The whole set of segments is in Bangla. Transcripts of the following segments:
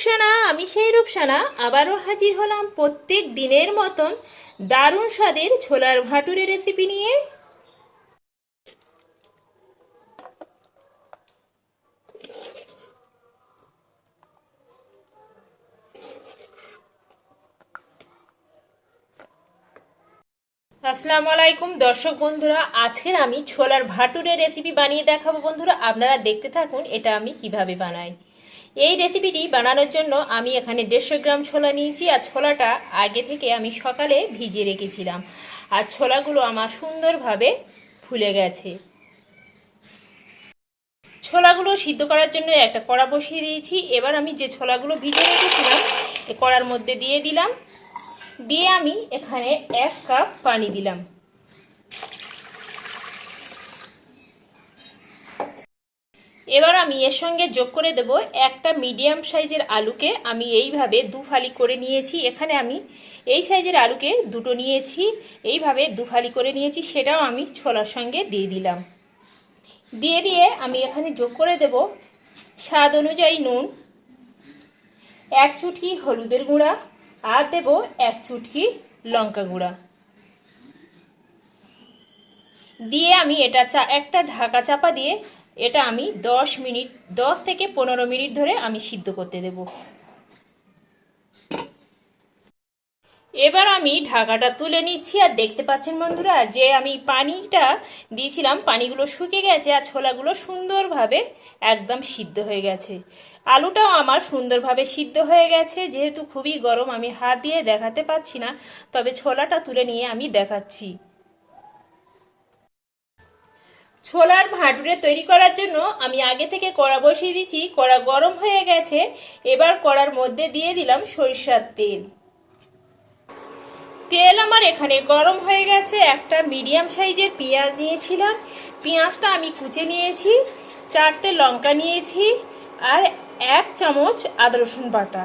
রূপসানা, আমি সেই রূপসানা। আবারও হাজির হলাম প্রত্যেক দিনের মতন দারুণ স্বাদের ছোলার ভাটুরে রেসিপি নিয়ে। আসসালামু আলাইকুম দর্শক বন্ধুরা, আজকের আমি ছোলার ভাটুরে রেসিপি বানিয়ে দেখাবো বন্ধুরা। আপনারা দেখতে থাকুন এটা আমি কীভাবে বানাই। এই রেসিপিটি বানানোর জন্য আমি এখানে দেড়শো গ্রাম ছোলা নিয়েছি আর ছোলাটা আগে থেকে আমি সকালে ভিজিয়ে রেখেছিলাম। আর ছোলাগুলো আমার সুন্দরভাবে ফুলে গেছে। ছোলাগুলো সিদ্ধ করার জন্য একটা কড়া বসিয়ে দিয়েছি। এবার আমি যে ছোলাগুলো ভিজে রেখেছিলাম কড়ার মধ্যে দিয়ে দিলাম। দিয়ে আমি এখানে এক কাপ পানি দিলাম। এবার আমি এর সঙ্গে যোগ করে দেব একটা মিডিয়াম সাইজের আলুকে আমি এইভাবে দু ফালি করে নিয়েছি। এখানে আমি এই সাইজের আলুকে দুটো নিয়েছি, এইভাবে দু ফালি করে নিয়েছি, সেটাও আমি ছোলার সঙ্গে দিয়ে দিলাম। দিয়ে দিয়ে আমি এখানে যোগ করে দেব স্বাদ অনুযায়ী নুন, এক চুটকি হলুদের গুঁড়া আর দেব এক চুটকি লঙ্কা গুঁড়া। দিয়ে আমি এটা চা, একটা ঢাকা চাপা দিয়ে এটা আমি দশ মিনিট, দশ থেকে পনেরো মিনিট ধরে আমি সিদ্ধ করতে দেব। এবার আমি ঢাকাটা তুলে নিচ্ছি, আর দেখতে পাচ্ছেন বন্ধুরা যে আমি পানিটা দিয়েছিলাম, পানিগুলো শুকে গেছে আর ছোলাগুলো সুন্দরভাবে একদম সিদ্ধ হয়ে গেছে। আলুটাও আমার সুন্দরভাবে সিদ্ধ হয়ে গেছে, যেহেতু খুবই গরম, আমি হাত দিয়ে দেখাতে পাচ্ছি না, তবে ছোলাটা তুলে নিয়ে আমি দেখাচ্ছি। ছোলার ভাঁটুরে তৈরি করার জন্য আমি আগে থেকে কড়া বসিয়ে দিচ্ছি কড়া গরম হয়ে গেছে। এবার কড়ার মধ্যে দিয়ে দিলাম সরিষার তেল। তেল আমার এখানে গরম হয়ে গেছে, একটা মিডিয়াম সাইজের পেঁয়াজ নিয়েছিলাম। পেঁয়াজটা আমি কুচে নিয়েছি, চারটে লঙ্কা নিয়েছি আর এক চামচ আদা রসুন বাটা।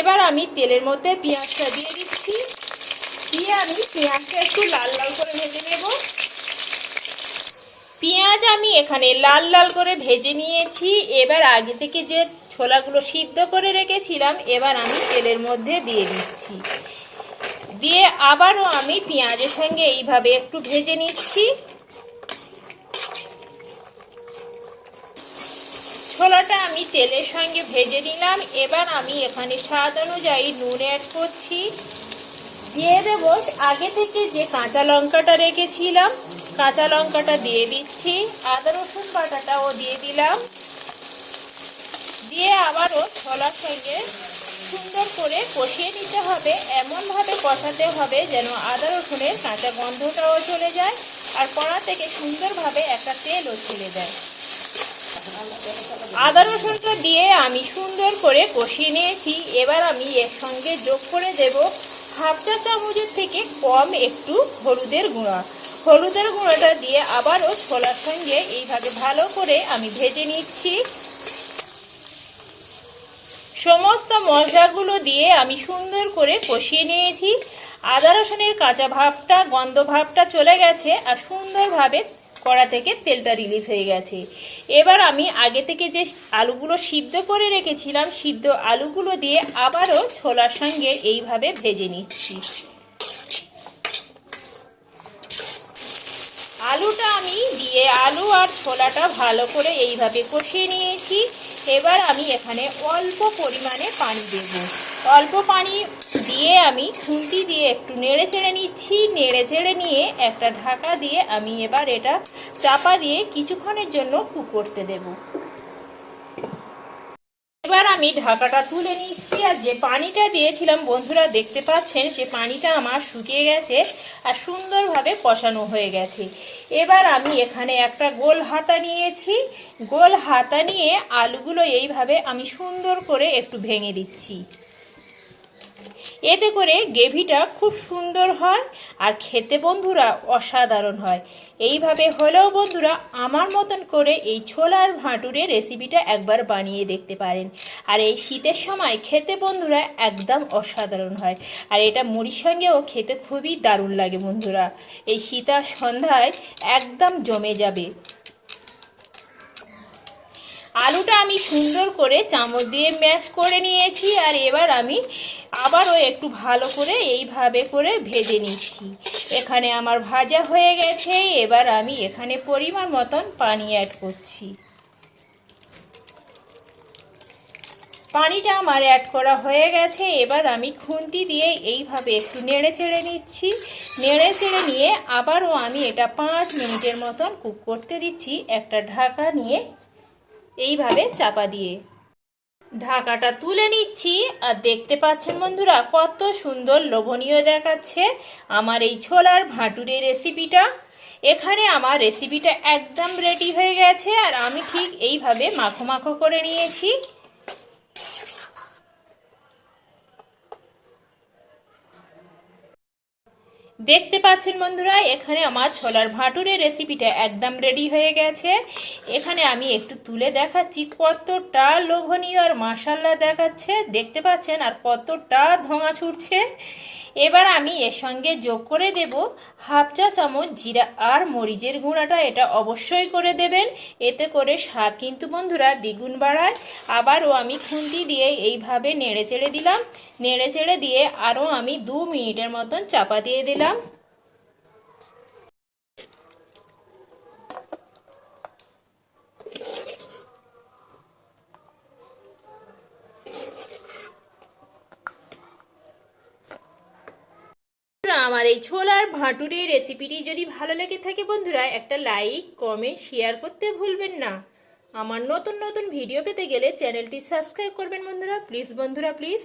এবার আমি তেলের মধ্যে পেঁয়াজটা দিয়ে দিচ্ছি। দিয়ে আমি পেঁয়াজটা একটু লাল লাল করে ভেজে নেব। পেঁয়াজ আমি এখানে লাল লাল করে ভেজে নিয়েছি। এবার আগে থেকে যে ছোলাগুলো সিদ্ধ করে রেখেছিলাম, এবার আমি তেলের মধ্যে দিয়ে দিচ্ছি। দিয়ে আবারও আমি পেঁয়াজের সঙ্গে এইভাবে একটু ভেজে নিচ্ছি। ছোলাটা আমি তেলের সঙ্গে ভেজে নিলাম। এবার আমি এখানে স্বাদ অনুযায়ী নুন অ্যাড করছি। দিয়ে দেব। আগে থেকে যে কাঁচা লঙ্কাটা রেখেছিলাম, কাঁচা লঙ্কাটা দিয়ে দিচ্ছি। আদা, রসুন বাটাটাও দিয়ে দিলাম। দিয়ে আবারও ছোলার সঙ্গে সুন্দর করে কষিয়ে নিতে হবে। এমনভাবে কষাতে হবে যেন আদা, রসুনের কাঁচা গন্ধটাও চলে যায় আর কড়া থেকে সুন্দরভাবে একটা তেলও ছেড়ে দেয় আদা, রসুনটা দিয়ে আমি সুন্দর করে কষিয়ে নিয়েছি। এবার আমি এর সঙ্গে যোগ করে দেব। হাফ চা চামচের থেকে কম একটু হলুদের গুঁড়া। হলুদের গুঁড়োটা দিয়ে আবারও ছোলার সঙ্গে এইভাবে ভালো করে আমি ভেজে নিচ্ছি। সমস্ত মশলাগুলো দিয়ে আমি সুন্দর করে কষিয়ে নিয়েছি। আদা রসুনের কাঁচা ভাবটা, গন্ধ ভাবটা চলে গেছে আর সুন্দরভাবে কড়া থেকে তেলটা রিলিজ হয়ে গেছে। এবার আমি আগে থেকে যে আলুগুলো সিদ্ধ করে রেখেছিলাম, সিদ্ধ আলুগুলো দিয়ে আবারও ছোলার সঙ্গে এইভাবে ভেজে নিচ্ছি। আলুটা আমি দিয়ে আলু আর ছোলাটা ভালো করে এইভাবে কষিয়ে নিয়েছি। এবার আমি এখানে অল্প পরিমাণে পানি দেব। অল্প পানি দিয়ে আমি খুন্তি দিয়ে একটু নেড়ে চেড়ে নিচ্ছি। নেড়ে চেড়ে নিয়ে একটা ঢাকা দিয়ে আমি এবার এটা চাপা দিয়ে কিছুক্ষণের জন্য কুক করতে দেবো। এবার আমি ঢাকাটা তুলে নিচ্ছি আর যে পানিটা দিয়েছিলাম, বন্ধুরা দেখতে পাচ্ছেন, সে পানিটা আমার শুকিয়ে গেছে আর সুন্দরভাবে কষানো হয়ে গেছে। এবার আমি এখানে একটা গোল হাতা নিয়েছি। গোল হাতা নিয়ে আলুগুলো এইভাবে আমি সুন্দর করে একটু ভেঙে দিচ্ছি। এতে করে গ্রেভিটা খুব সুন্দর হয় আর খেতে বন্ধুরা অসাধারণ হয়। এইভাবে হলেও বন্ধুরা আমার মতন করে এই ছোলার ভাঁটুরে রেসিপিটা একবার বানিয়ে দেখতে পারেন। আর এই শীতের সময় খেতে বন্ধুরা একদম অসাধারণ হয়। আর এটা মুড়ির সঙ্গেও খেতে খুবই দারুণ লাগে বন্ধুরা। এই শীতার সন্ধ্যায় একদম জমে যাবে। আলুটা আমি সুন্দর করে চামচ দিয়ে ম্যাশ করে নিয়েছি আর এবার আমি আবারও একটু ভালো করে এইভাবে করে ভেজে নিচ্ছি। এখানে আমার ভাজা হয়ে গেছে, এবার আমি এখানে পরিমাণ মতন পানি অ্যাড করছি। পানিটা আমার অ্যাড করা হয়ে গেছে, এবার আমি খুন্তি দিয়ে এইভাবে একটু নেড়ে চেড়ে নিচ্ছি। নেড়ে চেড়ে নিয়ে আবারও আমি এটা পাঁচ মিনিটের মতন কুক করতে দিচ্ছি, একটা ঢাকা নিয়ে এইভাবে চাপা দিয়ে। ঢাকাটা তুলে নিচ্ছি আর দেখতে পাচ্ছেন বন্ধুরা, কত সুন্দর লোভনীয় দেখাচ্ছে আমার এই ছোলার ভাঁটুরের রেসিপিটা। এখানে আমার রেসিপিটা একদম রেডি হয়ে গেছে আর আমি ঠিক এইভাবে মাখো মাখো করে নিয়েছি। দেখতে পাচ্ছেন বন্ধুরা, এখানে আমার ছোলার ভাঁটুরের রেসিপিটা একদম রেডি হয়ে গেছে। এখানে আমি একটু তুলে দেখাচ্ছি কতটা লোভনীয় আর মাসাল্লা দেখাচ্ছে। দেখতে পাচ্ছেন আর কতটা ধোঁয়া ছুটছে। এবার আমি এর সঙ্গে যোগ করে দেব হাফ চা চামচ জিরা আর মরিচের গুঁড়াটা, এটা অবশ্যই করে দেবেন। এতে করে স্বাদ কিন্তু বন্ধুরা দ্বিগুণ বাড়ায়। আবারও আমি খুন্তি দিয়ে এইভাবে নেড়ে চেড়ে দিলাম। নেড়ে চেড়ে দিয়ে আরও আমি দু মিনিটের মতন চাপা দিয়ে দিলাম। আমার এই ছোলার ভাঁটুরের রেসিপিটি যদি ভালো লেগে থাকে বন্ধুরা, একটা লাইক কমেন্ট শেয়ার করতে ভুলবেন না। আমার নতুন নতুন ভিডিও পেতে গেলে চ্যানেলটি সাবস্ক্রাইব করবেন বন্ধুরা। প্লিজ বন্ধুরা প্লিজ